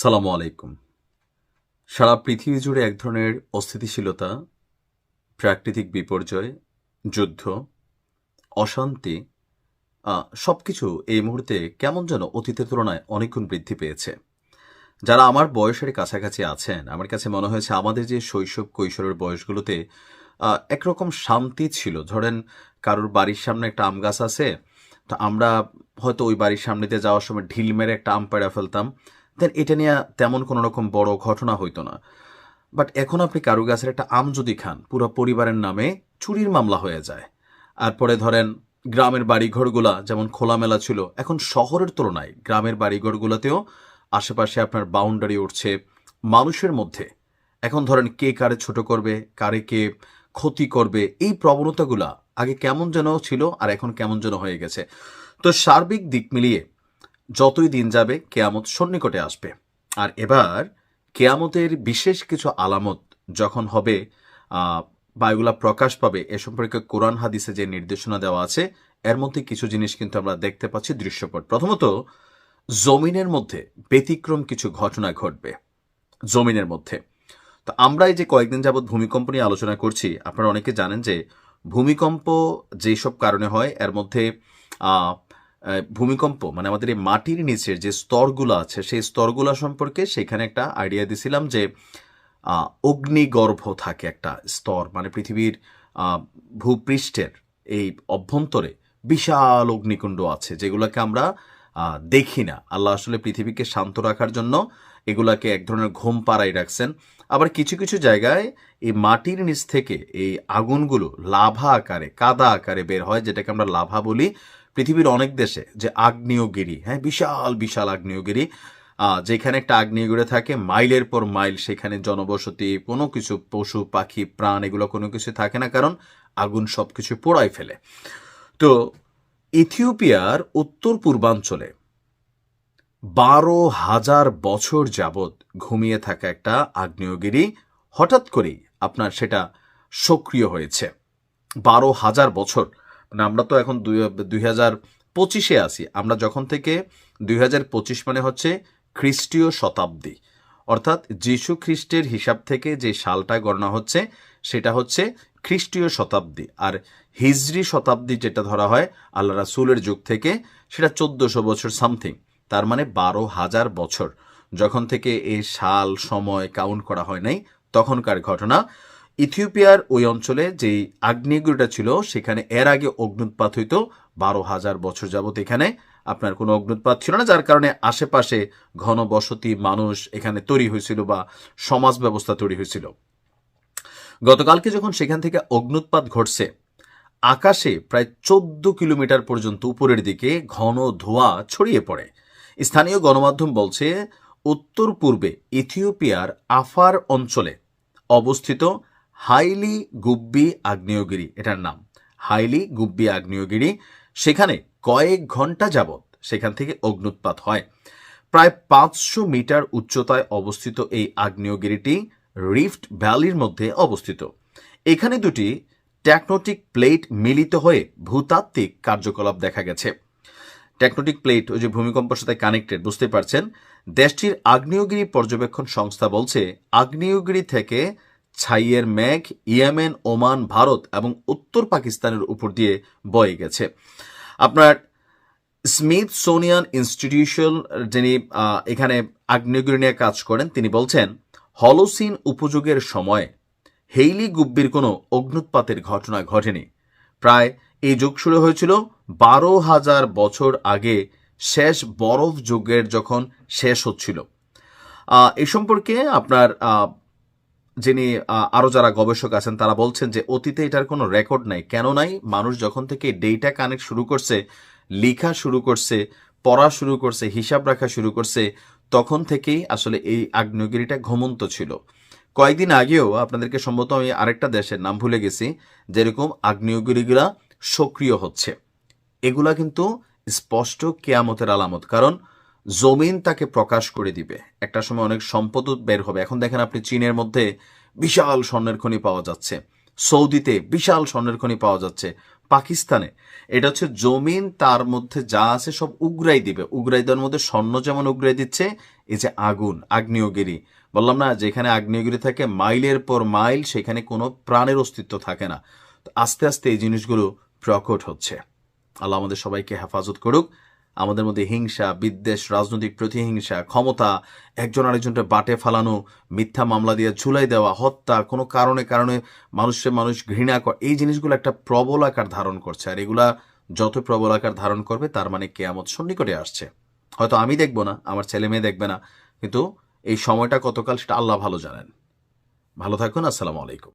সালামু আলাইকুম। সারা পৃথিবী জুড়ে এক ধরনের অস্থিতিশীলতা, প্রাকৃতিক বিপর্যয়, যুদ্ধ, অশান্তি সব কিছু এই মুহূর্তে কেমন যেন অতীতের তুলনায় অনেকগুণ বৃদ্ধি পেয়েছে। যারা আমার বয়সের কাছাকাছি আছেন, আমার কাছে মনে হয়েছে আমাদের যে শৈশব কৈশোরের বয়সগুলোতে একরকম শান্তি ছিল। ধরেন, কারোর বাড়ির সামনে একটা আম গাছ আছে, তো আমরা হয়তো ওই বাড়ির সামনে দিয়ে যাওয়ার সময় ঢিল মেরে একটা আম পেড়া ফেলতাম। দেন এটা নিয়ে তেমন কোনো রকম বড় ঘটনা হইতো না। বাট এখন আপনি কারু গাছের একটা আম যদি খান, পুরো পরিবারের নামে চুরির মামলা হয়ে যায়। আর পরে ধরেন গ্রামের বাড়িঘরগুলা যেমন খোলামেলা ছিল, এখন শহরের তুলনায় গ্রামের বাড়িঘরগুলোতেও আশেপাশে আপনার বাউন্ডারি উঠছে মানুষের মধ্যে। এখন ধরেন কে কারে ছোট করবে, কারে কে ক্ষতি করবে, এই প্রবণতাগুলা আগে কেমন যেন ছিল আর এখন কেমন যেন হয়ে গেছে। তো সার্বিক দিক মিলিয়ে যতই দিন যাবে, কেয়ামত সন্নিকটে আসবে। আর এবার কেয়ামতের বিশেষ কিছু আলামত যখন হবে বা প্রকাশ পাবে, এ সম্পর্কে কোরআন হাদিসে যে নির্দেশনা দেওয়া আছে, এর মধ্যে কিছু জিনিস কিন্তু আমরা দেখতে পাচ্ছি দৃশ্যপট। প্রথমত, জমিনের মধ্যে ব্যতিক্রম কিছু ঘটনা ঘটবে। জমিনের মধ্যে। তো আমরা এই যে কয়েকদিন যাবৎ ভূমিকম্প নিয়ে আলোচনা করছি, আপনারা অনেকে জানেন যে ভূমিকম্প যেসব কারণে হয়, এর মধ্যে ভূমিকম্প মানে আমাদের এই মাটির নিচের যে স্তরগুলো আছে, সেই স্তরগুলো সম্পর্কে সেখানে একটা আইডিয়া দিছিলাম যে অগ্নিগর্ভ থাকে একটা স্তর মানে পৃথিবীর ভূপৃষ্ঠের এই অভ্যন্তরে বিশাল অগ্নিকুণ্ড আছে, যেগুলোকে আমরা দেখি না। আল্লাহ আসলে পৃথিবীকে শান্ত রাখার জন্য এগুলাকে এক ধরনের ঘুম পাড়াই রাখছেন। আবার কিছু কিছু জায়গায় এই মাটির নিচ থেকে এই আগুনগুলো লাভা আকারে, কাদা আকারে বের হয়, যেটাকে আমরা লাভা বলি। পৃথিবীর অনেক দেশে যে আগ্নেয়গিরি হ্যাঁ বিশাল বিশাল আগ্নেয়গিরি যেখানে একটা আগ্নেয়গিরি থাকে, মাইলের পর মাইল সেখানে জনবসতি, কোনো কিছু পশু, পাখি, প্রাণ এগুলো কোনো কিছু থাকে না, কারণ আগুন সব কিছু পোড়ায় ফেলে। তো ইথিওপিয়ার উত্তর পূর্বাঞ্চলে বারো হাজার বছর যাবৎ ঘুমিয়ে থাকা একটা আগ্নেয়গিরি হঠাৎ করেই আপনার সেটা সক্রিয় হয়েছে। বারো হাজার বছর মানে আমরা তো এখন দুই হাজার পঁচিশে আছি। আমরা যখন থেকে দুই হাজার পঁচিশ মানে হচ্ছে খ্রিস্টীয় শতাব্দী, অর্থাৎ যীশু খ্রিস্টের হিসাব থেকে যে সালটা গণনা হচ্ছে, সেটা হচ্ছে খ্রিস্টীয় শতাব্দী। আর হিজরি শতাব্দী যেটা ধরা হয় আল্লাহ রাসুলের যুগ থেকে, সেটা চোদ্দশো বছর সামথিং, তার মানে বারো হাজার বছর। যখন থেকে এই সাল, সময় কাউন্ট করা হয় নাই, তখনকার ঘটনা ইথিওপিয়ার ওই অঞ্চলে যেই আগ্নেয়গিরিটা ছিল, সেখানে এর আগে অগ্নুৎপাত হইতো বারো হাজার বছর যাবত এখানে। আপনার কোনো অগ্নুৎপাত ছিল না, যার কারণে আশেপাশে ঘন বসতি মানুষ এখানে তৈরি হয়েছিল বা সমাজ ব্যবস্থা তৈরি হয়েছিল। গতকালকে যখন সেখান থেকে অগ্নুৎপাত ঘটছে, আকাশে প্রায় চোদ্দ কিলোমিটার পর্যন্ত উপরের দিকে ঘন ধোঁয়া ছড়িয়ে পড়ে। স্থানীয় গণমাধ্যম বলছে উত্তর পূর্বে ইথিওপিয়ার আফার অঞ্চলে অবস্থিত হাইলি গুব্বি আগ্নেয়গিরি, এটার নাম। হাইলি গুব্বি আগ্নেয়গিরি, সেখানে কয়েক ঘণ্টা যাবৎ সেখান থেকে অগ্নুৎপাত হয়। প্রায় পাঁচশো মিটার উচ্চতায় অবস্থিত এই আগ্নেয়গিরিটি রিফট ভ্যালির মধ্যে অবস্থিত। এখানে দুটি টেকনোটিক প্লেট মিলিত হয়ে ভূতাত্ত্বিক কার্যকলাপ দেখা গেছে। টেকনোটিক প্লেট, ওই যে ভূমিকম্পের সাথে কানেক্টেড, বুঝতে পারছেন? দেশটির আগ্নেয়গিরি পর্যবেক্ষণ সংস্থা বলছে, আগ্নেয়গিরি থেকে ছাইয়ের মেঘ ইয়েমেন, ওমান, ভারত এবং উত্তর পাকিস্তানের উপর দিয়ে বয়ে গেছে। আপনার স্মিথ সোনিয়ান ইনস্টিটিউশন যিনি এখানে আগ্নেয়গিরি নিয়ে কাজ করেন, তিনি বলছেন, হলোসিন উপযোগের সময় হেইলি গুব্বির কোনো অগ্নুৎপাতের ঘটনা ঘটেনি। প্রায় এই যুগ শুরু হয়েছিল বারো হাজার বছর আগে শেষ বরফ যুগের যখন শেষ হচ্ছিল। এ সম্পর্কে আপনার যিনি আহ, আরও যারা গবেষক আছেন তারা বলছেন যে অতীতে এটার কোনো রেকর্ড নাই। কেন নাই? মানুষ যখন থেকে ডেটা কানেক্ট শুরু করছে লেখা শুরু করছে পড়া শুরু করছে হিসাব রাখা শুরু করছে তখন থেকেই আসলে এই আগ্নেয়গিরিটা ঘুমন্ত ছিল। কয়েকদিন আগেও আপনাদেরকে সম্ভবত আমি আরেকটা দেশের নাম ভুলে গেছি যেরকম আগ্নেয়গিরিগুলা সক্রিয় হচ্ছে। এগুলা কিন্তু স্পষ্ট কেয়ামতের আলামত। কারণ জমিন তাকে প্রকাশ করে দিবে। একটা সময় অনেক সম্পদ বের হবে। এখন দেখেন আপনি চীনের মধ্যে বিশাল স্বর্ণের খনি পাওয়া যাচ্ছে। সৌদিতে বিশাল স্বর্ণের খনি পাওয়া যাচ্ছে। পাকিস্তানে। এটা হচ্ছে জমিন তার মধ্যে যা আছে সব উগরাই দিবে। উগরাই দেওয়ার মধ্যে স্বর্ণ যেমন উগরাই দিচ্ছে, এই যে আগুন, আগ্নেয়গিরি। বললাম না, যেখানে আগ্নেয়গিরি থাকে, মাইলের পর মাইল, সেখানে কোনো প্রাণের অস্তিত্ব থাকে না। আস্তে আস্তে এই জিনিসগুলো প্রকট হচ্ছে। আল্লাহ আমাদের সবাইকে হেফাজত করুক। আমাদের মধ্যে হিংসা, বিদ্বেষ, রাজনৈতিক প্রতিহিংসা, ক্ষমতা, একজন আরেকজনকে বাটে ফালানো, মিথ্যা মামলা দিয়ে ঝুলাই দেওয়া, হত্যা, কোনো কারণে কারণে মানুষের মানুষ ঘৃণা করে এই জিনিসগুলো একটা প্রবল আকার ধারণ করছে। আর এগুলা যত প্রবল আকার ধারণ করবে, তার মানে কেয়ামত সন্নিকটে আসছে। হয়তো আমি দেখব না, আমার ছেলে মেয়ে দেখবে না, কিন্তু এই সময়টা কতকাল সেটা আল্লাহ ভালো জানেন। ভালো থাকুন, আসসালামু আলাইকুম।